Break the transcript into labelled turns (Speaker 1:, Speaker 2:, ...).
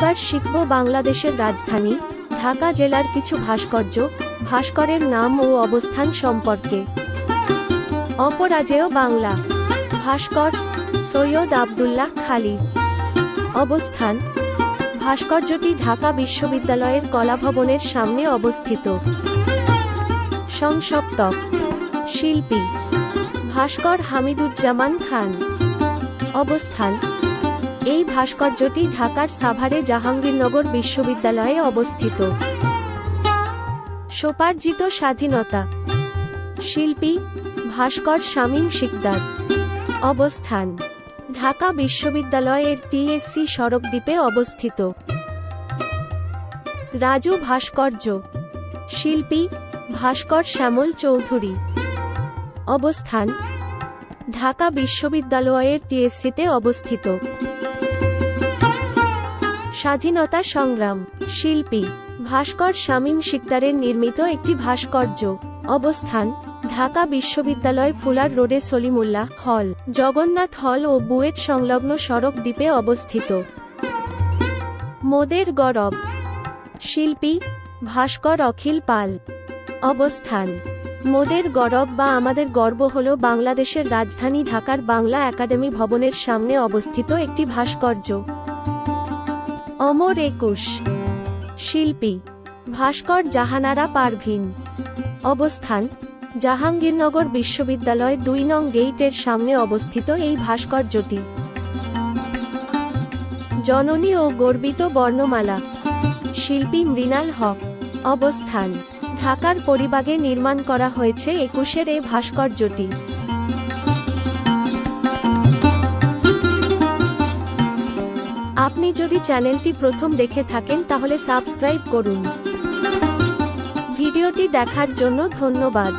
Speaker 1: এবার শিখব বাংলাদেশের রাজধানী, ঢাকা জেলার কিছু ভাস্কর্য, ভাস্করের নাম ও অবস্থান সম্পর্কে। অপরাজেয় বাংলা, ভাস্কর সৈয়দ আবদুল্লাহ খালিদ। অবস্থান, ভাস্কর্যটি ঢাকা বিশ্ববিদ্যালয়ের কলাভবনের সামনে অবস্থিত। সংসপ্তক, শিল্পী, ভাস্কর হামিদুজ্জামান খান। অবস্থান এই ভাস্কর্যটি ঢাকার সাভারে জাহাঙ্গীরনগর বিশ্ববিদ্যালয়ে অবস্থিত। সোপার্জিত স্বাধীনতা। শিল্পী ভাস্কর শামীম শিকদার। অবস্থান। ঢাকা বিশ্ববিদ্যালয়ের টিএসসি সড়ক দ্বীপে অবস্থিত। রাজু ভাস্কর্য। শিল্পী ভাস্কর শ্যামল চৌধুরী। অবস্থান। ঢাকা বিশ্ববিদ্যালয়ের টিএসসিতে অবস্থিত। স্বাধীনতা সংগ্রাম, শিল্পী, ভাস্কর শামীম শিকদারের নির্মিত একটি ভাস্কর্য, অবস্থান, ঢাকা বিশ্ববিদ্যালয় ফুলার রোডে সলিমুল্লাহ হল, জগন্নাথ হল ও বুয়েট সংলগ্ন সড়ক দ্বীপে অবস্থিত। মোদের গরব, শিল্পী, ভাস্কর অখিল পাল, অবস্থান, মোদের গরব বা আমাদের গর্ব হল বাংলাদেশের রাজধানী ঢাকার বাংলা একাডেমি ভবনের সামনে অবস্থিত একটি ভাস্কর্য। অমর একুশ। শিল্পী, ভাস্কর জাহানারা পারভিন। অবস্থান, জাহাঙ্গীরনগর বিশ্ববিদ্যালয় দুই নং গেইটের সামনে অবস্থিত এই ভাস্কর্যটি জননী ও গর্বিত বর্ণমালা। শিল্পী মৃণাল হক। অবস্থান, ঢাকার পরিবাগে নির্মাণ করা হয়েছে একুশের এই ভাস্কর্যটি আপনি যদি চ্যানেলটি প্রথম দেখে থাকেন তাহলে সাবস্ক্রাইব করুন। ভিডিওটি দেখার জন্য ধন্যবাদ।